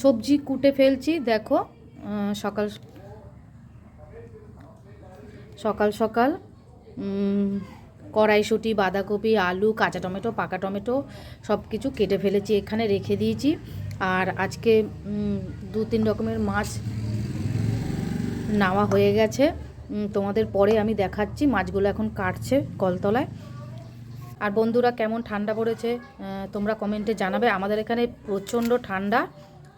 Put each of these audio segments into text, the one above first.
সবজি কুটে ফেলছি, দেখো সকাল সকাল সকাল কড়াইশুঁটি, বাঁধাকপি, আলু, কাঁচা টমেটো, পাকা টমেটো সব কিছু কেটে ফেলেছি, এখানে রেখে দিয়েছি। আর আজকে দু তিন রকমের মাছ নাওয়া হয়ে গেছে। তোমাদের পরে আমি দেখাচ্ছি, মাছগুলো এখন কাটছে কলতলায়। আর বন্ধুরা, কেমন ঠান্ডা পড়েছে তোমরা কমেন্টে জানাবে। আমাদের এখানে প্রচণ্ড ঠান্ডা।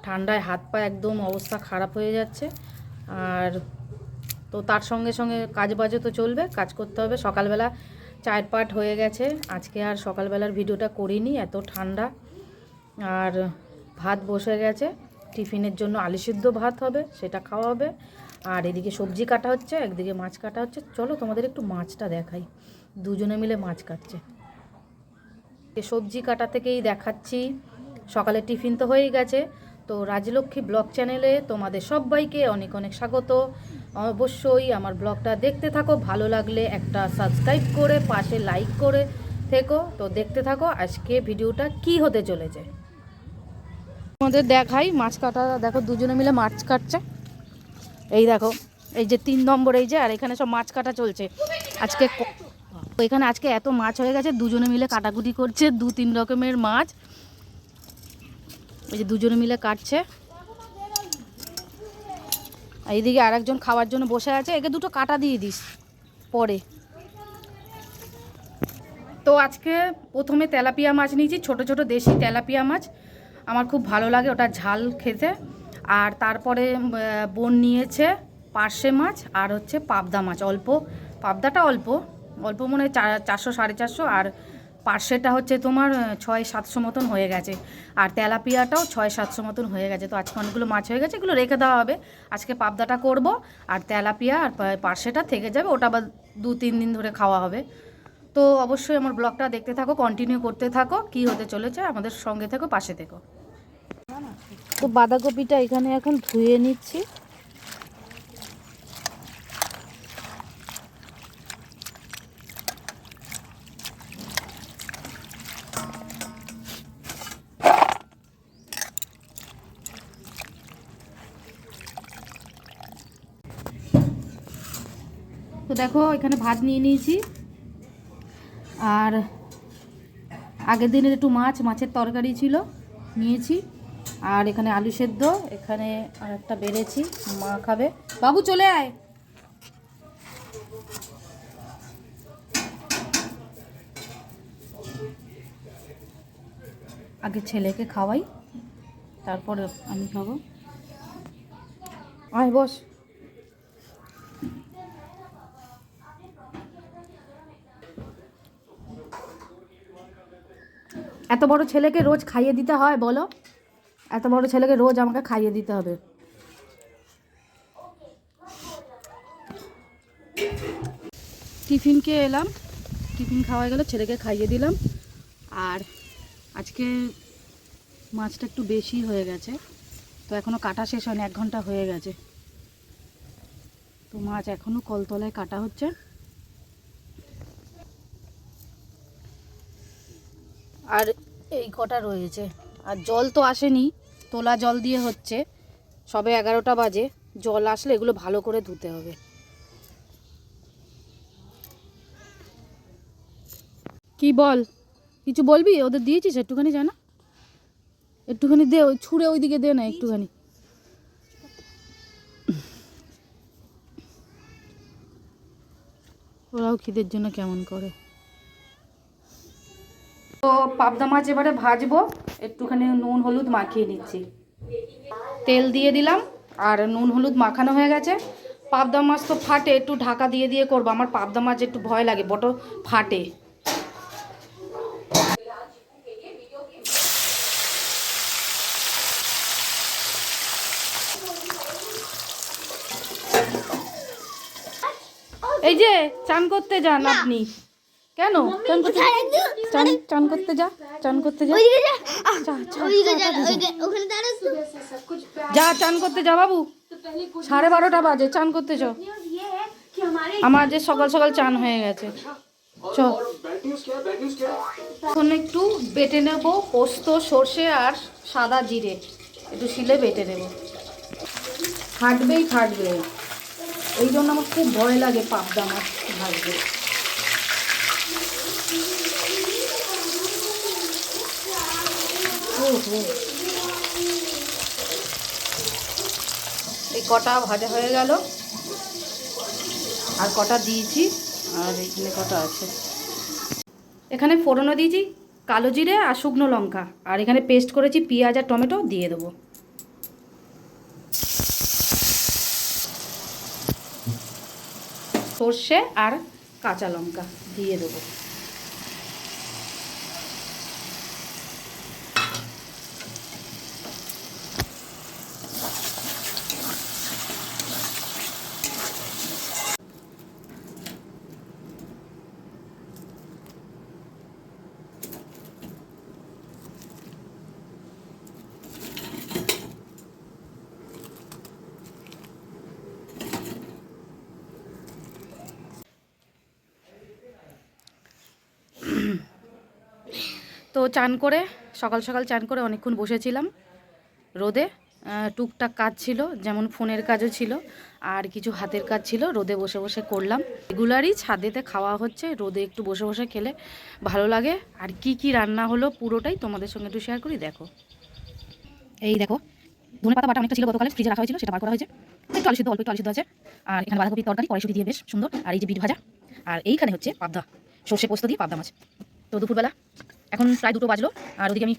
ঠান্ডায় হাত পা একদম অবস্থা খারাপ হয়ে যাচ্ছে। আর তো তার সঙ্গে সঙ্গে কাজ বাজে তো চলবে, কাজ করতে হবে। সকালবেলা চায়ের পাট হয়ে গেছে। আজকে আর সকালবেলার ভিডিওটা করিনি, এত ঠান্ডা। আর ভাত বসে গেছে। টিফিনের জন্য আলু সিদ্ধ ভাত হবে, সেটা খাওয়া হবে। আর এদিকে সবজি কাটা হচ্ছে, একদিকে মাছ কাটা হচ্ছে। চলো তোমাদের একটু মাছটা দেখাই। দুজনে মিলে মাছ কাটছে। সবজি কাটা থেকেই দেখাচ্ছি। সকালে টিফিন তো হয়েই গেছে। তো রাজলক্ষ্মী ব্লগ চ্যানেলে তোমাদের সবাইকে অনেক অনেক স্বাগত। অবশ্যই আমার ব্লগটা দেখতে থাকো, ভালো লাগলে একটা সাবস্ক্রাইব করে, পাশে লাইক করে থেকো। তো দেখতে থাকো আজকে ভিডিওটা কি হতে চলেছে। তোমাদের দেখাই মাছ কাটা, দেখো দুজনে মিলে মাছ কাটছে। এই দেখো, এই যে তিন নম্বর, এই যে, আর এখানে সব মাছ কাটা চলছে। আজকে এখানে আজকে এত মাছ হয়ে গেছে, দুজনে মিলে কাটাকুটি করছে দু তিন রকমের মাছ। এই যে দুজনে মিলে কাটছে। আর এইদিকে আরেকজন খাওয়ার জন্য বসে আছে। একে দুটো কাটা দিয়ে দিস পরে। তো আজকে প্রথমে তেলাপিয়া মাছ নিয়েছি, ছোট ছোট দেশি তেলাপিয়া মাছ। আমার খুব ভালো লাগে ওটা ঝাল খেতে। আর তারপরে বোন নিয়েছে পার্শে মাছ আর হচ্ছে পাবদা মাছ। অল্প, পাবদাটা অল্প অল্প মনে হয় চারশো, সাড়ে চারশো আর পার্শেটা হচ্ছে তোমার ছয় সাতশো মতন হয়ে গেছে। আর তেলাপিয়াটাও ছয় সাতশো মতন হয়ে গেছে। তো আজকে অনেকগুলো মাছ হয়ে গেছে, এগুলো রেখে দেওয়া হবে। আজকে পাবদাটা করব, আর তেলাপিয়া আর পা- পার্শেটা থেকে যাবে, ওটা আবার দু তিন দিন ধরে খাওয়া হবে। তো অবশ্যই আমার ব্লগটা দেখতে থাকো কন্টিনিউ করতে থাকো, কি হতে চলেছে, আমাদের সঙ্গে থেকো, পাশে থেকো। তো বাঁধাকপিটা এখানে এখন ধুয়ে নিচ্ছি। তো দেখো, এখানে ভাত নিয়ে নিয়েছি। আর আগের দিনের একটু মাছ, মাছের তরকারি ছিল, নিয়েছি। আর এখানে আলু সেদ্ধ, এখানে আর একটা বেড়েছি, মা খাবে। বাবু, চলে আয়। আগে ছেলেকে খাওয়াই, তারপরে আমি খাব। আয়, বস। এত বড় ছেলেকে রোজ খাইয়ে দিতে হয়, বলো? এত বড় ছেলেকে রোজ আমাকে খাইয়ে দিতে হবে। টিফিনকে এলাম। টিফিন খাওয়া গেল, ছেলেকে খাইয়ে দিলাম। আর আজকে মাছটা একটু বেশি হয়ে গেছে। তো এখনও কাটা শেষ হয়নি, এক ঘণ্টা হয়ে গেছে। তো মাছ এখনও কলতলায় কাটা হচ্ছে। আর এই কটা রয়েছে। আর জল তো আসেনি, তোলা জল দিয়ে হচ্ছে। সবে এগারোটা বাজে, জল আসলে এগুলো ভালো করে ধুতে হবে। কি বল? কিছু বলবি? ওদের দিয়েছিস একটুখানি জানা? একটুখানি দে, ওই ছুঁড়ে ওইদিকে দে না একটুখানি। ওরাও খিদের জন্য কেমন করে। তো পাবদা মাছ এবারে ভাজবো। একটুখানি নুন, হলুদ মাখিয়ে নিচ্ছি। তেল দিয়ে দিলাম আর নুন, হলুদ মাখানো হয়ে গেছে। পাবদা মাছ তো ফাটে, একটু ঢাকা দিয়ে দিয়ে করব। আমার পাবদা মাছ একটু ভয় লাগে, বটো ফাটে। এই যে, চান করতে যান আপনি। কেন? চান করতে চান চান করতে যা চান করতে যা। যা। চান করতে যা বাবু। সাড়ে বারোটা বাজে চান করতে চ আমার যে সকাল সকাল চান হয়ে গেছে। চ এখন একটু বেটে নেব পোস্ত সর্ষে আর সাদা জিরে। একটু শিলে বেটে দেবো ফাটবেই ফাটবে এই জন্য আমার খুব ভয় লাগে পাবদা মাছ ভাজতে। এই কটা ভাজা হয়ে গেল। আর কটা দিয়েছি, আর এখানে কটা আছে? এখানে ফোড়নও দিয়েছি, কালো জিরে আর শুকনো লঙ্কা। আর এখানে পেস্ট করেছি পেঁয়াজ আর টমেটো, দিয়ে দেবো। সর্ষে আর কাঁচা লঙ্কা, দিয়ে দেবো। তো চান করে, সকাল সকাল চান করে অনেকক্ষণ বসেছিলাম। রোদে টুকটাক কাজ ছিল, যেমন ফোনের কাজও ছিল, আর কিছু হাতের কাজ ছিল, রোদে বসে বসে করলাম। রেগুলারই ছাদেতে খাওয়া হচ্ছে, রোদে একটু বসে বসে খেলে ভালো লাগে। আর কি কি রান্না হলো পুরোটাই তোমাদের সঙ্গে একটু শেয়ার করি, দেখো। এই দেখো, ধনে পাতা বাটা অনেকটা ছিল গতকালে ফ্রিজে রাখা হয়েছিল, সেটা বার করা হয়েছে। একটু আলু অল্প একটু আলু আছে, আর এখানে বাঁধাকপির তরকারি কড়াইশুটি দিয়ে বেশ সুন্দর। আর এই যে বিট ভাজা, আর এইখানে হচ্ছে পাবদা, সর্ষে পোস্ত দিয়ে পাবদা মাছ। তো দুপুরবেলা এখন প্রায় দুটো বাজলো আর ওদিকে আমি